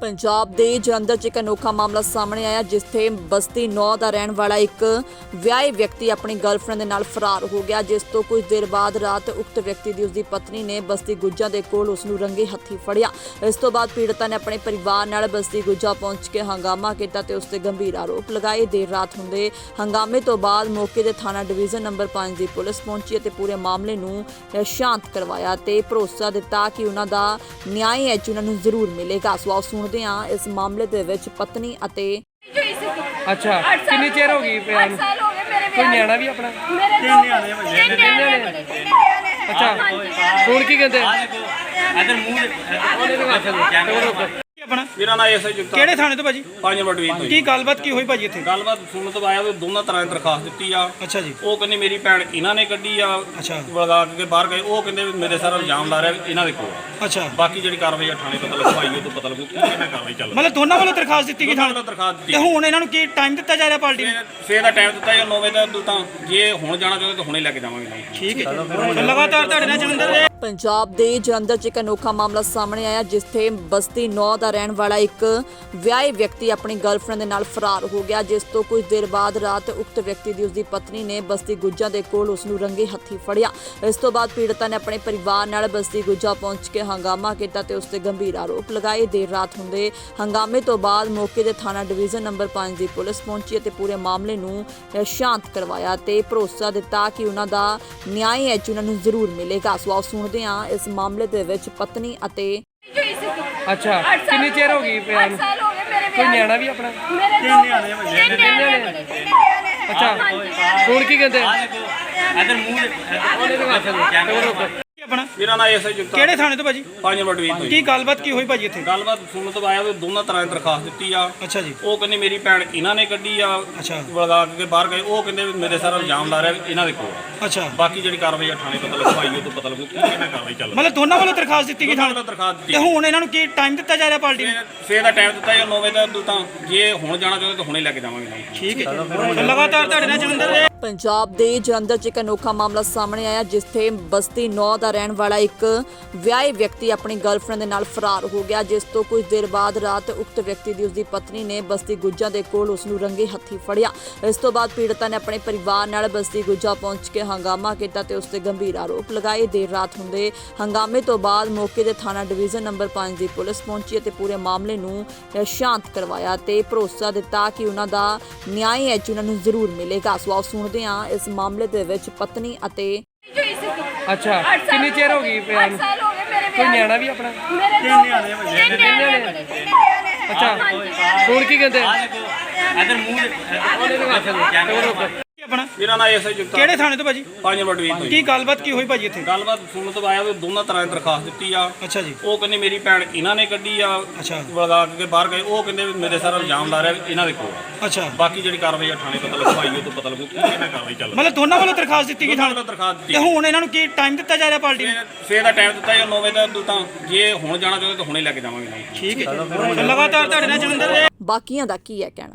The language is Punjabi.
ਪੰਜਾਬ ਦੇ ਜਲੰਧਰ 'ਚ ਇੱਕ ਅਨੋਖਾ ਮਾਮਲਾ ਸਾਹਮਣੇ ਆਇਆ, ਜਿੱਥੇ ਬਸਤੀ 9 ਦਾ ਰਹਿਣ ਵਾਲਾ ਇੱਕ ਵਿਆਹੇ ਵਿਅਕਤੀ ਆਪਣੀ ਗਰਲਫ੍ਰੈਂਡ ਦੇ ਨਾਲ ਫਰਾਰ ਹੋ ਗਿਆ, ਜਿਸ ਤੋਂ ਕੁਝ ਦੇਰ ਬਾਅਦ ਰਾਤ ਉਕਤ ਵਿਅਕਤੀ ਦੀ ਉਸਦੀ ਪਤਨੀ ਨੇ ਬਸਤੀ ਗੁੱਜਾ ਦੇ ਕੋਲ ਉਸ ਨੂੰ ਰੰਗੇ ਹੱਥੀ ਫੜਿਆ। ਇਸ ਤੋਂ ਬਾਅਦ ਪੀੜਤਾ ਨੇ ਆਪਣੇ ਪਰਿਵਾਰ ਨਾਲ ਬਸਤੀ ਗੁੱਜਾ ਪਹੁੰਚ ਕੇ ਹੰਗਾਮਾ ਕੀਤਾ ਤੇ ਉਸ ਤੇ ਗੰਭੀਰ ਆਰੋਪ ਲਗਾਏ। ਦੇਰ ਰਾਤ ਹੁੰਦੇ ਹੰਗਾਮੇ ਤੋਂ ਬਾਅਦ ਮੌਕੇ ਤੇ ਥਾਣਾ ਡਿਵੀਜ਼ਨ ਨੰਬਰ 5 ਦੀ ਪੁਲਿਸ ਪਹੁੰਚੀ ਅਤੇ ਪੂਰੇ ਮਾਮਲੇ ਨੂੰ ਸ਼ਾਂਤ ਕਰਵਾਇਆ ਤੇ ਭਰੋਸਾ ਦਿੱਤਾ ਕਿ ਉਹਨਾਂ ਦਾ ਨਿਆਂ ਹੈ ਜਿਨ੍ਹਾਂ ਨੂੰ ਜ਼ਰੂਰ ਮਿਲੇਗਾ। ਸੋ ਆਓ ਸੁਣਦੇ ਹਾਂ ਇਸ ਮਾਮਲੇ ਦੇ ਵਿੱਚ ਪਤਨੀ ਅਤੇ ਅੱਛਾ ਕਿੰਨੀ ਚਿਰ ਹੋ ਗਈ ਵਿਆਹ ਨੂੰ? ਸਾਲ ਹੋ ਗਏ ਮੇਰੇ ਕੋਈ ਨਿਆਣਾ ਵੀ ਆਪਣਾ? ਮੇਰੇ ਤਿੰਨ ਨਿਆਣੇ ਬਣੇ ਤਿੰਨ ਨਿਆਣੇ। ਅੱਛਾ। ਹੁਣ ਕੀ ਕਹਿੰਦੇ? ਇਧਰ ਮੂੰਹ ਦੇ ਉਹਨੇ ਨੂੰ ਹੱਥ ਦੇ ਆਪਣਾ? ਮੇਰਾ ਨਾਮ ਐਸਆਈ ਜੁਗਤਾ ਕਿਹੜੇ ਥਾਣੇ ਤੋਂ ਭਾਜੀ? ਪੰਜ ਮਿੰਟ ਵੀ ਕੀ ਗੱਲਬਾਤ ਕੀ ਹੋਈ ਭਾਜੀ ਇੱਥੇ? ਗੱਲਬਾਤ ਸੁਣਨ ਤੋਂ ਆਇਆ ਵੀ ਦੋਨਾਂ ਤਰ੍ਹਾਂ ਦੀ ਦਰਖਾਸਤ ਦਿੱਤੀ ਆ। ਅੱਛਾ ਜੀ। ਉਹ ਕਹਿੰਦੇ ਮੇਰੀ ਭੈਣ ਇਹਨਾਂ ਨੇ ਕੱਢੀ ਆ। ਅੱਛਾ। ਵਲਗਾ ਕੇ ਬਾਹਰ ਗਏ। ਉਹ ਕਹਿੰਦੇ ਵੀ ਮੇਰੇ ਸਾਰਾ ਇਲਜ਼ਾਮ ਲਾ ਰਿਹਾ ਵੀ ਇਹਨਾਂ ਦੇ ਕੋਲ ਆ। ਅੱਛਾ। ਬਾਕੀ ਜਿਹੜੀ ਕਾਰਵਾਈ ਆ ਥਾਣੇ ਪਤਾ ਲੱਗੂ ਆਈ ਉਹ ਤੋਂ ਪਤਾ ਲੱਗੂ ਕਿ ਕਿਹਨਾਂ ਕਾਰਵਾਈ ਚੱਲ ਰਹੀ ਮਤਲਬ ਦੋਨਾਂ ਵੱਲੋਂ ਦਰਖਾਸਤ ਦਿੱਤੀ ਗਈ ਦੋਨਾਂ ਥਾਣੇ? ਵੱਲੋਂ ਦਰਖਾਸਤ ਤੇ ਦਿੱਤੀ ਹੁਣ ਇਹਨਾਂ ਨੂੰ ਕੀ ਟਾਈਮ ਦਿੱਤਾ ਜਾ ਰਿਹਾ ਪਾਰਟੀ ਨੂੰ? ਫਿਰ- ਫਿਰ ਦਾ ਟਾਈਮ ਦਿੱਤਾ ਜਾਂ 9 ਵਜੇ ਦਾ ਤੂੰ ਤਾਂ ਜੇ ਹੁਣ ਜਾਣਾ ਚਾਹੁੰਦੇ ਤਾਂ ਹੁਣੇ ਲੈ ਕੇ ਜਾਵਾਂਗੇ। ਨਾਲ ਠੀਕ ਹੈ ਜੀ। ਲਗਾਤਾਰ ਤੁਹਾਡੇ ਨਾਲ ਜਲੰਧਰ ਦੇ। ਪੰਜਾਬ ਦੇ ਜਲੰਧਰ 'ਚ ਇੱਕ ਅਨੋਖਾ ਮਾਮਲਾ ਸਾਹਮਣੇ ਆਇਆ, ਜਿੱਥੇ ਬਸਤੀ 9 ਦਾ ਰਹਿਣ ਵਾਲਾ ਇੱਕ ਵਿਆਹੇ ਵਿਅਕਤੀ ਆਪਣੀ ਗਰਲਫ੍ਰੈਂਡ ਦੇ ਨਾਲ ਫਰਾਰ ਹੋ ਗਿਆ, ਜਿਸ ਤੋਂ ਕੁਝ ਦੇਰ ਬਾਅਦ ਰਾਤ ਉਕਤ ਵਿਅਕਤੀ ਦੀ ਉਸਦੀ ਪਤਨੀ ਨੇ ਬਸਤੀ ਗੁੱਜਾ ਦੇ ਕੋਲ ਉਸ ਨੂੰ ਰੰਗੇ ਹੱਥੀ ਫੜਿਆ। ਇਸ ਤੋਂ ਬਾਅਦ ਪੀੜਤਾ ਨੇ ਆਪਣੇ ਪਰਿਵਾਰ ਨਾਲ ਬਸਤੀ ਗੁੱਜਾ ਪਹੁੰਚ ਕੇ ਹੰਗਾਮਾ ਕੀਤਾ ਤੇ ਉਸ ਤੇ ਗੰਭੀਰ ਆਰੋਪ ਲਗਾਏ। ਦੇਰ ਰਾਤ ਹੁੰਦੇ ਹੰਗਾਮੇ ਤੋਂ ਬਾਅਦ ਮੌਕੇ ਤੇ ਥਾਣਾ ਡਿਵੀਜ਼ਨ ਨੰਬਰ 5 ਦੀ ਪੁਲਿਸ ਪਹੁੰਚੀ ਅਤੇ ਪੂਰੇ ਮਾਮਲੇ ਨੂੰ ਸ਼ਾਂਤ ਕਰਵਾਇਆ ਤੇ ਭਰੋਸਾ ਦਿੱਤਾ ਕਿ ਉਹਨਾਂ ਦਾ ਨਿਆਂ ਹੈ ਜਿਨ੍ਹਾਂ ਨੂੰ ਜ਼ਰੂਰ ਮਿਲੇਗਾ। ਸੋ ਆਓ ਸੁਣਦੇ ਹਾਂ ਇਸ ਮਾਮਲੇ ਦੇ ਵਿੱਚ ਪਤਨੀ ਅਤੇ ਅੱਛਾ ਕਿੰਨੀ ਚਿਰ ਹੋ ਗਈ ਵਿਆਹ ਨੂੰ? ਸਾਲ ਹੋ ਗਏ ਮੇਰੇ ਕੋਈ ਵਿਆਹ ਨਿਆਣਾ ਵੀ ਆਪਣਾ? ਮੇਰੇ ਤਿੰਨ ਨਿਆਣੇ ਬਣੇ ਤਿੰਨ ਨਿਆਣੇ। ਅੱਛਾ ਹੁਣ ਕੀ ਕਹਿੰਦੇ? ਇਧਰ ਮੂੰਹ ਦੇ ਉਹਨੇ ਨੂੰ ਹੱਥ ਦੇ ਆਪਣਾ? ਮੇਰਾ ਨਾਮ ਐਸਆਈ ਜੁਗਤਾ ਕਿਹੜੇ ਥਾਣੇ ਤੋਂ ਭਾਜੀ? ਪੰਜ ਮਿੰਟ ਵੀ ਕੀ ਗੱਲਬਾਤ ਕੀ ਹੋਈ ਭਾਜੀ ਇੱਥੇ? ਗੱਲਬਾਤ ਸੁਣਨ ਤੋਂ ਆਇਆ ਵੀ ਦੋਨਾਂ ਤਰ੍ਹਾਂ ਦੀ ਦਰਖਾਸਤ ਦਿੱਤੀ ਆ। ਅੱਛਾ ਜੀ। ਉਹ ਕਹਿੰਦੇ ਮੇਰੀ ਭੈਣ ਇਹਨਾਂ ਨੇ ਕੱਢੀ ਆ। ਅੱਛਾ। ਵਲਗਾ ਕੇ ਬਾਹਰ ਗਏ। ਉਹ ਕਹਿੰਦੇ ਵੀ ਮੇਰੇ ਸਾਰਾ ਇਲਜ਼ਾਮ ਲਾ ਰਿਹਾ ਵੀ ਇਹਨਾਂ ਦੇ ਕੋਲ ਆ। ਅੱਛਾ। ਬਾਕੀ ਜਿਹੜੀ ਕਾਰਵਾਈ ਆ ਥਾਣੇ ਪਤਾ ਲੱਗੂ ਆਈ ਉਹ ਤੋਂ ਪਤਾ ਲੱਗੂ ਕਿ ਕਿਹਨਾਂ ਕਾਰਵਾਈ ਚੱਲ ਰਹੀ ਮਤਲਬ ਦੋਨਾਂ ਵੱਲੋਂ ਦਰਖਾਸਤ ਦਿੱਤੀ ਗਈ ਦੋਨਾਂ ਥਾਣੇ? ਵੱਲੋਂ ਦਰਖਾਸਤ ਤੇ ਦਿੱਤੀ ਹੁਣ ਇਹਨਾਂ ਨੂੰ ਕੀ ਟਾਈਮ ਦਿੱਤਾ ਜਾ ਰਿਹਾ ਪਾਰਟੀ ਨੂੰ? ਫਿਰ- ਫਿਰ ਦਾ ਟਾਈਮ ਦਿੱਤਾ ਜਾਂ 9 ਵਜੇ ਦਾ ਤੂੰ ਤਾਂ ਜੇ ਹੁਣ ਜਾਣਾ ਚਾਹੁੰਦੇ ਤਾਂ ਹੁਣੇ ਲੈ ਕੇ ਜਾਵਾਂਗੇ ਨਾਲ ਠੀਕ ਹੈ। ਲਗਾਤਾਰ ਤੁਹਾਡੇ ਨਾਲ ਜਲੰਧਰ ਦੇ ਪੰਜਾਬ ਦੇ ਜਲੰਧਰ 'ਚ ਇੱਕ ਅਨੋਖਾ ਮਾਮਲਾ ਸਾਹਮਣੇ ਆਇਆ ਜਿੱਥੇ ਬਸਤੀ 9 ਦਾ ਰਹਿਣ ਵਾਲਾ ਇੱਕ ਵਿਆਹੇ ਵਿਅਕਤੀ ਆਪਣੀ ਗਰਲਫ੍ਰੈਂਡ ਦੇ ਨਾਲ ਫਰਾਰ ਹੋ ਗਿਆ, ਜਿਸ ਤੋਂ ਕੁਝ ਦੇਰ ਬਾਅਦ ਰਾਤ ਉਕਤ ਵਿਅਕਤੀ ਦੀ ਉਸਦੀ ਪਤਨੀ ਨੇ ਬਸਤੀ ਗੁੱਜਾ ਦੇ ਕੋਲ ਉਸ ਨੂੰ ਰੰਗੇ ਹੱਥੀ ਫੜਿਆ। ਇਸ ਤੋਂ ਬਾਅਦ ਪੀੜਤਾ ਨੇ ਆਪਣੇ ਪਰਿਵਾਰ ਨਾਲ ਬਸਤੀ ਗੁੱਜਾ ਪਹੁੰਚ ਕੇ ਹੰਗਾਮਾ ਕੀਤਾ ਤੇ ਉਸ ਤੇ ਗੰਭੀਰ ਆਰੋਪ ਲਗਾਏ। ਦੇਰ ਰਾਤ ਹੁੰਦੇ ਹੰਗਾਮੇ ਤੋਂ ਬਾਅਦ ਮੌਕੇ ਦੇ ਥਾਣਾ ਡਿਵੀਜ਼ਨ ਨੰਬਰ 5 ਦੀ ਪੁਲਿਸ ਪਹੁੰਚੀ ਅਤੇ ਪੂਰੇ ਮਾਮਲੇ ਨੂੰ ਸ਼ਾਂਤ ਕਰਵਾਇਆ ਤੇ ਭਰੋਸਾ ਦਿੱਤਾ ਕਿ ਉਹਨਾਂ ਦਾ ਨਿਆਂ ਹੈ ਉਹਨਾਂ ਨੂੰ ਜ਼ਰੂਰ ਮਿਲੇਗਾ। ਸੋ ਆਓ ਸੁਣਦੇ ਹਾਂ ਇਸ ਮਾਮਲੇ ਦੇ ਵਿੱਚ ਪਤਨੀ ਅਤੇ ਅੱਛਾ ਕਿੰਨੀ ਚਿਰ ਹੋ ਗਈ ਵਿਆਹ ਨੂੰ? ਸਾਲ ਹੋ ਗਏ ਮੇਰੇ ਕੋਈ ਵਿਆਹ ਨਿਆਣਾ ਵੀ ਆਪਣਾ? ਮੇਰੇ ਤਿੰਨ ਨਿਆਣੇ ਬਣੇ ਤਿੰਨ ਨਿਆਣੇ ਤਿੰਨ। ਅੱਛਾ। ਹੁਣ ਕੀ ਕਹਿੰਦੇ? ਇਧਰ ਮੂੰਹ ਦੇ ਉਹਨੇ ਨੂੰ ਦੇ ਕੀ ਆਪਣਾ? ਮੇਰਾ ਨਾਮ ਐਸਆਈ ਜੁਗਤਾ ਕਿਹੜੇ ਥਾਣੇ ਤੋਂ ਭਾਜੀ? ਪੰਜ ਮਿੰਟ ਵੀ ਕੀ ਗੱਲਬਾਤ ਕੀ ਹੋਈ ਭਾਜੀ ਇੱਥੇ? ਗੱਲਬਾਤ ਸੁਣਨ ਤੋਂ ਆਇਆ ਵੀ ਦੋਨਾਂ ਤਰ੍ਹਾਂ ਦੀ ਦਰਖਾਸਤ ਦਿੱਤੀ ਆ। ਅੱਛਾ ਜੀ। ਉਹ ਕਹਿੰਦੇ ਮੇਰੀ ਭੈਣ ਇਹਨਾਂ ਨੇ ਕੱਢੀ ਆ। ਅੱਛਾ। ਵਲਗਾ ਕੇ ਬਾਹਰ ਗਏ। ਉਹ ਕਹਿੰਦੇ ਵੀ ਮੇਰੇ ਸਾਰਾ ਇਲਜ਼ਾਮ ਲਾ ਰਿਹਾ ਵੀ ਇਹਨਾਂ ਦੇ ਕੋਲ। ਆ। ਅੱਛਾ। ਬਾਕੀ ਜਿਹੜੀ ਕਾਰਵਾਈ ਆ ਥਾਣੇ ਪਤਾ ਲੱਗੂ ਆਈ ਉਹ ਤੋਂ ਪਤਾ ਲੱਗੂ ਕਿ ਕਿਹਨਾਂ ਕਾਰਵਾਈ ਚੱਲ ਰਹੀ ਮਤਲਬ ਦੋਨਾਂ ਵੱਲੋਂ ਦਰਖਾਸਤ ਦਿੱਤੀ ਗਈ ਦੋਨਾਂ ਥਾਣੇ? ਵੱਲੋਂ ਦਰਖਾਸਤ ਤੇ ਦਿੱਤੀ ਹੁਣ ਇਹਨਾਂ ਨੂੰ ਕੀ ਟਾਈਮ ਦਿੱਤਾ ਜਾ ਰਿਹਾ ਪਾਰਟੀ ਨੂੰ? ਫਿਰ- ਫਿਰ ਦਾ ਟਾਈਮ ਦਿੱਤਾ ਜਾਂ 9 ਵਜੇ ਦਾ ਤੂੰ ਤਾਂ ਜੇ ਹੁਣ ਜਾਣਾ ਚਾਹੁੰਦੇ ਤਾਂ ਹੁਣੇ ਲੈ ਕੇ ਜਾਵਾਂਗੇ। ਨਾਲ ਠੀਕ ਹੈ ਜੀ। ਲਗਾਤਾਰ ਤੁਹਾਡੇ ਨਾਲ ਜਲੰਧਰ ਦੇ ਬਾਕੀਆਂ ਦਾ ਕੀ ਹੈ ਕਹਿਣਾ?